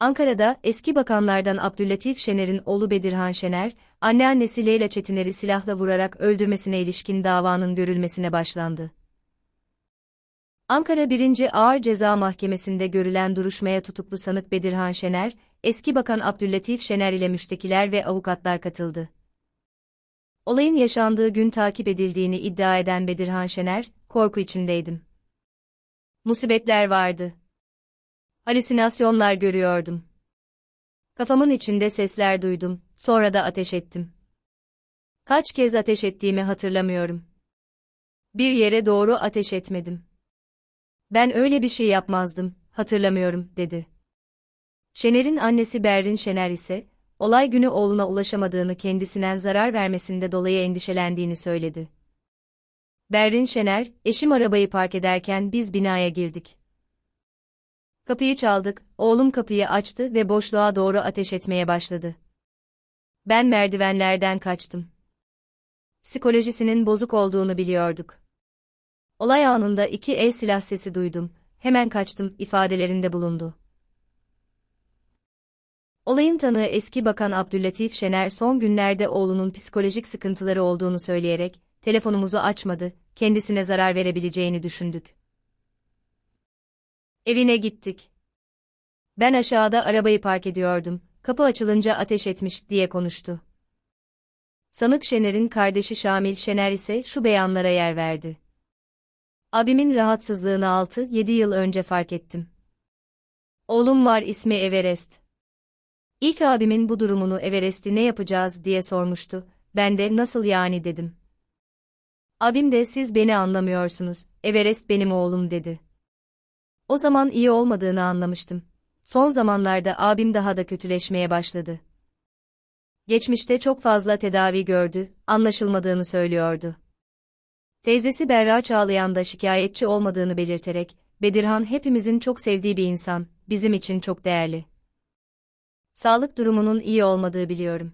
Ankara'da eski bakanlardan Abdüllatif Şener'in oğlu Bedirhan Şener, anneannesi Leyla Çetiner'i silahla vurarak öldürmesine ilişkin davanın görülmesine başlandı. Ankara 1. Ağır Ceza Mahkemesi'nde görülen duruşmaya tutuklu sanık Bedirhan Şener, eski bakan Abdüllatif Şener ile müştekiler ve avukatlar katıldı. Olayın yaşandığı gün takip edildiğini iddia eden Bedirhan Şener, korku içindeydim. Musibetler vardı. Halüsinasyonlar görüyordum. Kafamın içinde sesler duydum, sonra da ateş ettim. Kaç kez ateş ettiğimi hatırlamıyorum. Bir yere doğru ateş etmedim. Ben öyle bir şey yapmazdım, hatırlamıyorum, dedi. Şener'in annesi Berrin Şener ise, olay günü oğluna ulaşamadığını kendisinden zarar vermesinde dolayı endişelendiğini söyledi. Berrin Şener, eşim arabayı park ederken biz binaya girdik. Kapıyı çaldık, oğlum kapıyı açtı ve boşluğa doğru ateş etmeye başladı. Ben merdivenlerden kaçtım. Psikolojisinin bozuk olduğunu biliyorduk. Olay anında iki el silah sesi duydum, hemen kaçtım ifadelerinde bulundu. Olayın tanığı eski bakan Abdüllatif Şener son günlerde oğlunun psikolojik sıkıntıları olduğunu söyleyerek, telefonumuzu açmadı, kendisine zarar verebileceğini düşündük. Evine gittik. Ben aşağıda arabayı park ediyordum, kapı açılınca ateş etmiş diye konuştu. Sanık Şener'in kardeşi Şamil Şener ise şu beyanlara yer verdi. Abimin rahatsızlığını 6-7 yıl önce fark ettim. Oğlum var ismi Everest. İlk abimin bu durumunu Everest'i ne yapacağız diye sormuştu, ben de nasıl yani dedim. Abim de siz beni anlamıyorsunuz, Everest benim oğlum dedi. O zaman iyi olmadığını anlamıştım. Son zamanlarda abim daha da kötüleşmeye başladı. Geçmişte çok fazla tedavi gördü, anlaşılmadığını söylüyordu. Teyzesi Berra Çağlayan da şikayetçi olmadığını belirterek, Bedirhan hepimizin çok sevdiği bir insan, bizim için çok değerli. Sağlık durumunun iyi olmadığı biliyorum.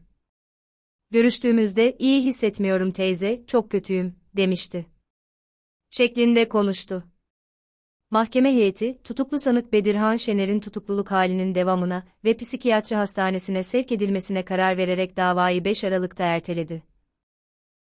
Görüştüğümüzde iyi hissetmiyorum teyze, çok kötüyüm, demişti. Şeklinde konuştu. Mahkeme heyeti, tutuklu sanık Bedirhan Şener'in tutukluluk halinin devamına ve psikiyatri hastanesine sevk edilmesine karar vererek davayı 5 Aralık'ta erteledi.